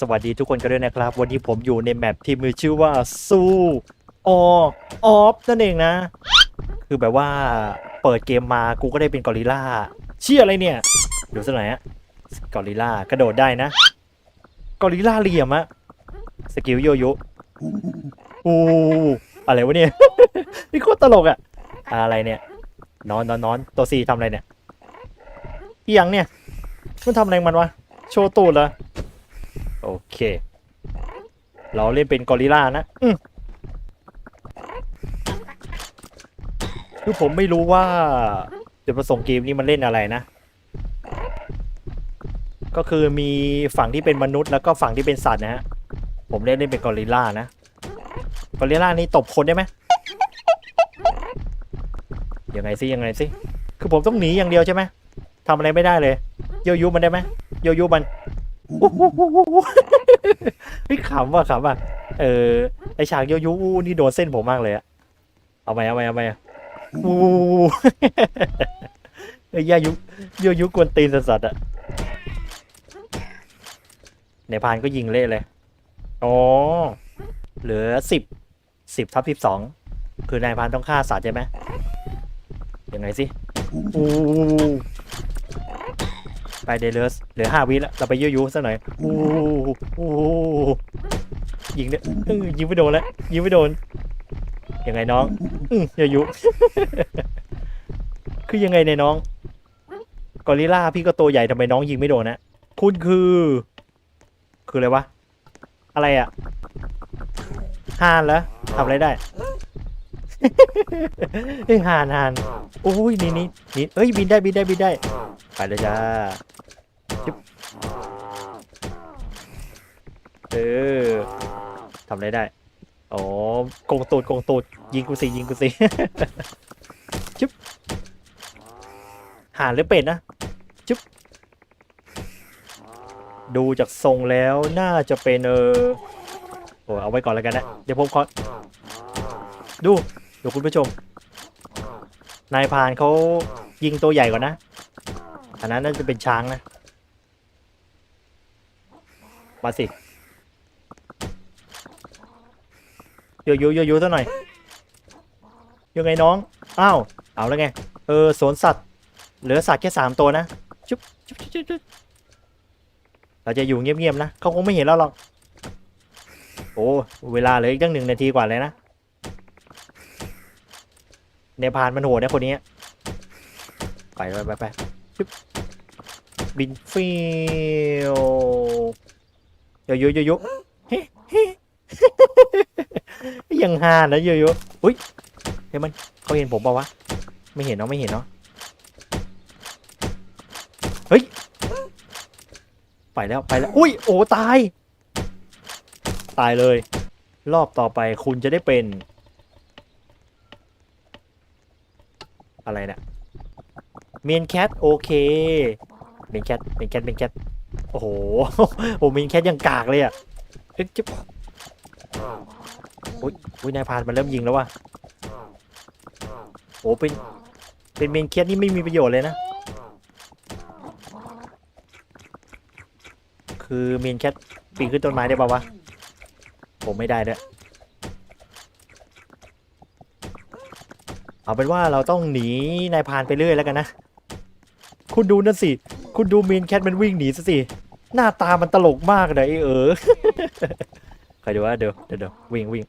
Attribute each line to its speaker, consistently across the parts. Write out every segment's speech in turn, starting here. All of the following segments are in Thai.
Speaker 1: สวัสดีทุกคนกันด้วยนะครับ วันนี้ผมอยู่ในแมปที่มีชื่อว่าซูอออฟนั่นเองนะ คือแบบว่าเปิดเกมมากูก็ได้เป็นกอริล่าเชี่ยอะไรเนี่ยดูสักหน่อยฮะกอริล่ากระโดดได้นะกอริล่าเหลี่ยมอะสกิลโยโย่อู้อะไรวะเนี่ยนี่โคตรตลกอะอะไรเนี่ย นอนนอนนอนตัวซีทำอะไรเนี่ยเอียงเนี่ยมันทำอะไรมันวะโชว์ตูดเหรอ โอเค เราเล่นเป็นกอริลลานะอืมคือผมไม่รู้ว่าจุดประสงค์เกมนี้มันเล่นอะไรนะ ก็คือมีฝั่งที่เป็นมนุษย์แล้วก็ฝั่งที่เป็นสัตว์นะฮะ ผมเล่นเล่นเป็นกอริลลานะ กอริลลานี่ตบคนได้ไหมยังไงสิยังไงสิ คือผมต้องหนีอย่างเดียวใช่ไหมทำอะไรไม่ได้เลยโยยุมันได้ไหมโยยุมัน พี่ขำว่ะขำว่ะเออไอฉากโยยุนี่โดนเส้นผมมากเลยอะเอาไปเอาไปเอาไปวูเอ้ยยายุโยยุกวนตีนสัสๆอะในพานก็ยิงเละเลยอ๋อเหลือสิบสิบทับสิบสองคือนายพานต้องฆ่าสัตว์ใช่ไหมยังไงสิอู้ ไปเดลสเหลือห้าวิแล้วเราไปโยยุสักหน่อยอู้อู้ยิงเนี่ยเออยิงไม่โดนแล้วยิงไม่โดนยังไงน้องอืมโยยุคือยังไงเนี่ยน้องกอริล่าพี่ก็ตัวใหญ่ทำไมน้องยิงไม่โดนนะคุณคือ คืออะไรวะอะไรอะห่านแล้วทำอะไรได้ เฮ้ยห่านห่านโอ้ยนี่นี่นี่เอ้ยบินได้บินได้บินได้ไปเลยจ้าจุ๊บเออทำอะไรได้อ๋อกงตูดกงตูดยิงกูสิยิงกูสิจุ๊บห่านหรือเป็ดนะจุ๊บดูจากทรงแล้วน่าจะเป็นเออโอ้เอาไว้ก่อนแล้วกันนะ เดี๋ยวผมขอดู ดูคุณผู้ชม นายพานเขายิงตัวใหญ่กว่านะอันนั้นน่าจะเป็นช้างนะ มาสิโยโยโยโย่ซะหน่อยยังไงน้อง อ้าว เอาแล้วไง เออสวนสัตว์ เหลือสัตว์แค่สามตัวนะจุ๊บจุ๊บจุ๊บจุ๊บจุ๊บเราจะอยู่เงียบๆนะ เขาคงไม่เห็นเราหรอก โอ้ เวลาเหลืออีกตั้งหนึ่งนาทีกว่าเลยนะ ในพานมันโหดนะคนนี้ ไปไปไปไปชึบบินฟิวโยโยโยโยเฮ้เฮ้ยังฮานะโยโย่อุ้ยเฮ้ยมันเขาเห็นผมเปล่าวะ ไม่เห็นเนาะไม่เห็นเนาะเฮ้ยไปแล้วไปแล้วอุ้ยโอ้ตาย ตายเลย รอบต่อไปคุณจะได้เป็น อะไรเนี่ยเมนแคทโอเคเมนแคทเมนแคทเมนแคทโอ้โหโอ้เมนแคทยังกากเลยอะเอ๊ะจิ๊บอุ้ยอุ้ยนายพานมันเริ่มยิงแล้วว่ะโอ้เป็นเป็นเมนแคทนี่ไม่มีประโยชน์เลยนะคือเมนแคทปีนขึ้นต้นไม้ได้ป่าวะผมไม่ได้ด้วย เอาเป็นว่าเราต้องหนีนายพานไปเรื่อยแล้วกันนะ คุณดูนั่นสิ คุณดูเมนแคทมันวิ่งหนีซะสิ หน้าตามันตลกมากเลยไอ้เออใครดูว่าเดี๋ยวเดี๋ยววิ่งวิ่ง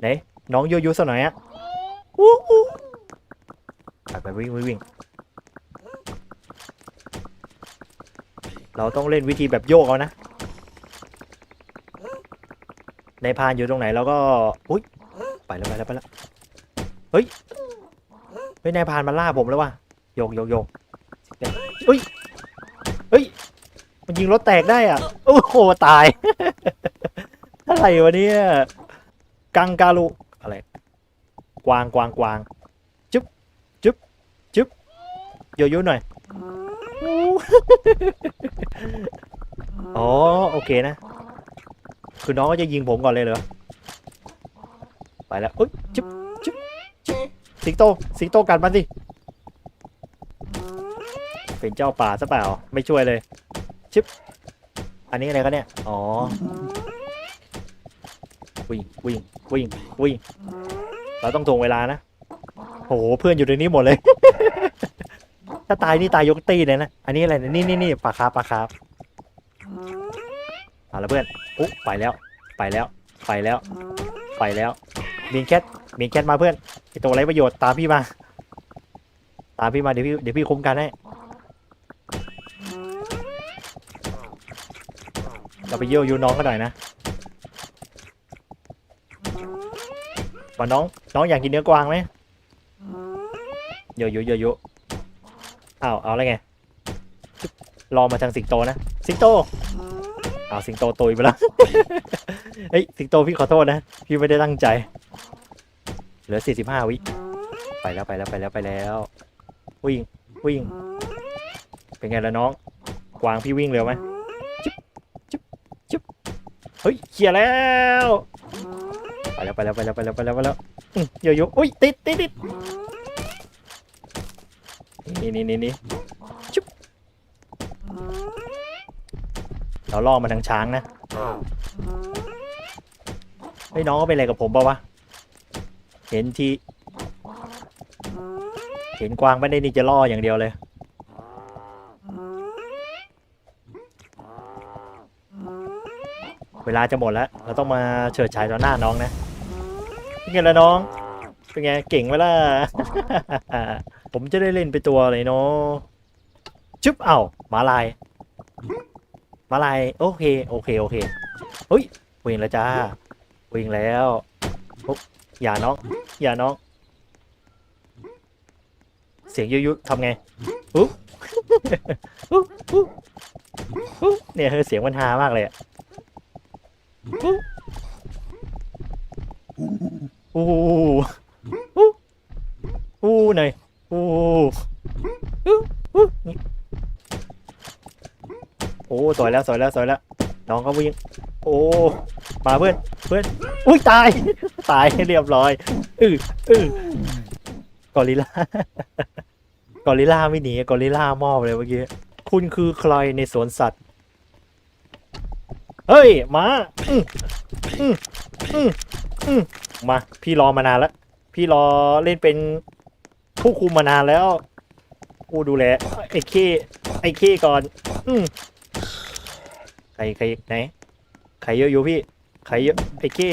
Speaker 1: ไหนน้องโยโยุสักหน่อยอะอู้อู้ไปไปวิ่งวิ่ง เราต้องเล่นวิธีแบบโยกเอานะในพานอยู่ตรงไหนเราก็ อุ้ยไปแล้วไปแล้วไปแล้ว เฮ้ยเฮ้ยนายพรานมาล่าผมแล้วว่ะโยกโยกโยกเฮ้ยเฮ้ยมันยิงรถแตกได้อะโอ้โหตายอะไรวะเนี่ยกังกาลุอะไรกวางกวางกวางจุ๊บจุ๊บจุ๊บโยโย่หน่อยอ๋อโอเคนะ คือน้องก็จะยิงผมก่อนเลยเหรอไปแล้วอุ๊ยจุ๊บจุ๊บจุ๊บ สิงโตสิงโตกัดมันสิเป็นเจ้าป่าซะเปล่าไม่ช่วยเลยชึบอันนี้อะไรกันเนี่ย อ๋อ วิ่งวิ่งวิ่งวิ่งเราต้องตรงเวลานะโหเพื่อนอยู่ในนี้หมดเลย ถ้าตายนี่ตายยกตีเลยนะ อันนี้อะไรเนี่ยนี่นี่นี่ปลาคาร์ฟปลาคาร์ฟเอาละเพื่อนอุ๊ไปแล้ว ไปแล้ว ไปแล้ว ไปแล้ว มีแคทมีแคทมาเพื่อน ไอตัวไรประโยชน์ตามพี่มา ตามพี่มาเดี๋ยวพี่เดี๋ยวพี่คุ้มกันให้เราไปเยี่ยวยูน้องกันหน่อยนะมาน้อง น้องอยากกินเนื้อกวางไหมเยอะๆเยอะๆอ้าวเอาแล้วไงรอมาทางสิงโตนะสิงโตอ้าวสิงโตตุยไปแล้วเฮ้ยสิงโตพี่ขอโทษนะ พี่ไม่ได้ตั้งใจ เหลือ45วิ ไปแล้วไปแล้วไปแล้วไปแล้ววิ่งวิ่ง เป็นไงล่ะน้องกวางพี่วิ่งเร็วไหมจุ๊บจุ๊บจุ๊บเฮ้ยเขี่ยแล้วไปแล้วไปแล้วไปแล้วไปแล้วไปแล้วไปแล้วอืมโยโย่อุ้ยติดติดติดนี่นี่นี่นี่ชุบเราล่อมาทางช้างนะไอ้ยน้องเขาเป็นอะไรกับผมเปล่าวะ เห็นทีเห็นกวางไม่ได้นี่จะล่ออย่างเดียวเลย เวลาจะหมดแล้ว เราต้องมาเฉิดฉายต่อหน้าน้องนะเป็นไงล่ะน้อง เป็นไงเก่งไหมล่ะ ผมจะได้เล่นไปตัวอะไรเนาะชึบเอ้ามาลาย มาลายโอเคโอเคโอเคเฮ้ยวิ่งแล้วจ้าวิ่งแล้ว อย่าน้อง อย่าน้อง เสียงยุยๆทำไงอุ๊บอุ๊บอุ๊บอุ๊บเนี่ยเสียงมันฮามากเลยอะอู้อู้อู้หน่อยอู้อู้อู้โอ้สวยแล้วสวยแล้วสวยแล้วน้องก็วิ่งโอ้ มาเพื่อนเพื่อนอุ้ยตาย ตายเรียบร้อยอืออือกอริลลากอริลลาไม่หนีกอริลลามอบเลยเมื่อกี้คุณคือใครในสวนสัตว์ เฮ้ยมาอืมอืมอืมอืมมาพี่รอมานานแล้วพี่รอเล่นเป็นผู้คุมมานานแล้วผู้ดูแลไอ้เคไอ้เคก่อน อืมใครใครไหนใครเยอะอยู่พี่ ใครเยอะไอ้เค้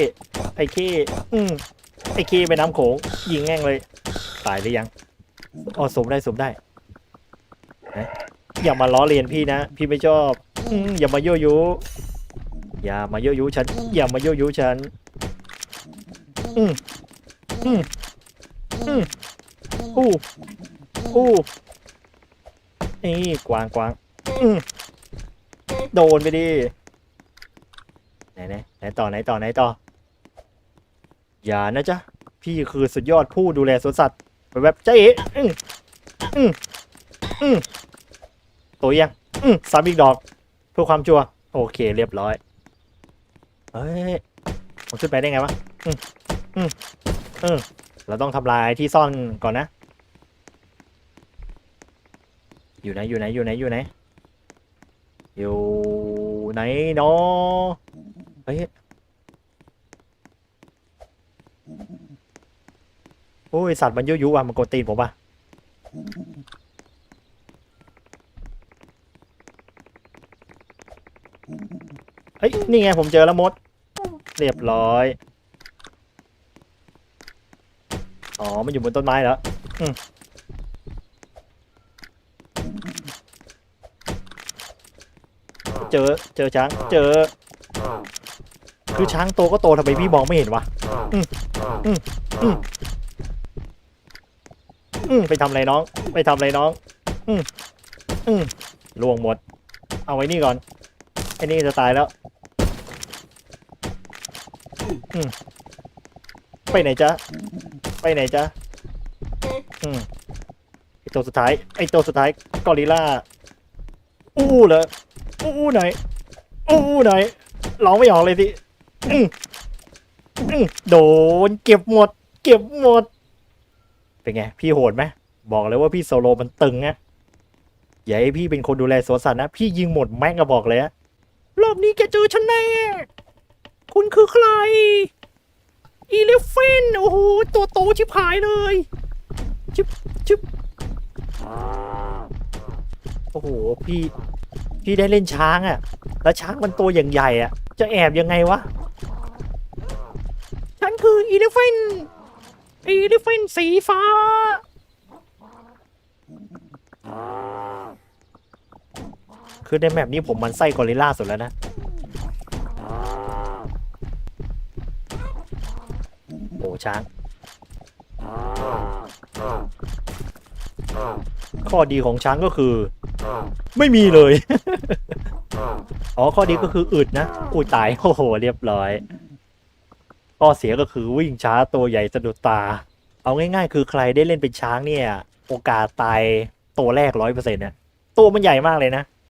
Speaker 1: ไอ้เค้อืมไอ้เค้ไปน้ำโขงยิงแง่งเลย ตายหรือยังอ๋อสมได้สมได้นะอย่ามาล้อเลียนพี่นะ พี่ไม่ชอบอืมอย่ามาโยโย่อย่ามาโยโย่ฉัน อย่ามาโยโย่ฉัน อืมอืมอืมอู้อู้นี่กวางกวางอืมโดนไปดิไหนไหน ไหนต่อไหนต่อไหนต่อ อย่านะจ๊ะ พี่คือสุดยอดผู้ดูแลสวนสัตว์แบบแบบใจเอ๋อืมอืมอืมตัวยังอืมสามอีกดอก เพื่อความชัว โอเคเรียบร้อยเฮ้ยมันขึ้นไปได้ไงวะ อืมอืมอืมเราต้องทำลายที่ซ่อนก่อนนะ อยู่ไหนอยู่ไหนอยู่ไหนอยู่ไหนอยู่ไหนเนาะ ฮ้ยโอ้ยสัตว์มันยุยุว่ะมันกดตีนผมว่ะเฮ้ยนี่ไงผมเจอแล้วมด เรียบร้อย อ๋อ มันอยู่บนต้นไม้แล้วเจอเจอช้างเจอ คือช้างโตก็โตทำไมพี่มองไม่เห็นวะอืมอืมอืมอืมไปทำอะไรน้อง ไปทำอะไรน้อง อืมอืมลวงหมด เอาไว้นี่ก่อนไอ้นี่จะตายแล้ว อืมไปไหนจ๊ะ ไปไหนจ๊ะ อืมไอตัวสุดท้าย ไอตัวสุดท้ายกอริลล่า อู้เหรออู้ไหนอยอู้ไหนอยร้องไม่ออกเลยสิอืมอืม โดนเก็บหมด เก็บหมด เป็นไง พี่โหดไหมบอกเลยว่าพี่โซโลมันตึงนะอย่าให้พี่เป็นคนดูแลสวนสัตว์นะ พี่ยิงหมดแม่งก็บอกเลยอะรอบนี้แกเจอฉันแน่ คุณคือใคร อีเลฟเฟนโอ้โห ตัวโตชิบหายเลย ชิบชิบโอ้โห พี่ พี่ได้เล่นช้างอะ่ะแล้วช้างมันตัวอย่างใหญ่อะ่ะจะแอบยังไงวะ คืออีเลฟเฟนอีเลฟเฟนสีฟ้า คือในแมปนี้ผมมันไส้กอริลลาสุดแล้วนะ โอ้ช้าง ข้อดีของช้างก็คือ ไม่มีเลย อ๋อ ข้อดีก็คืออึดนะอุ้ยตาย โอ้โห เรียบร้อย ข้อเสียก็คือวิ่งช้าตัวใหญ่สะดุดตา เอาง่ายๆ คือใครได้เล่นเป็นช้างเนี่ย โอกาสตายตัวแรกร้อยเปอร์เซ็นต์เนี่ยตัวมันใหญ่มากเลยนะ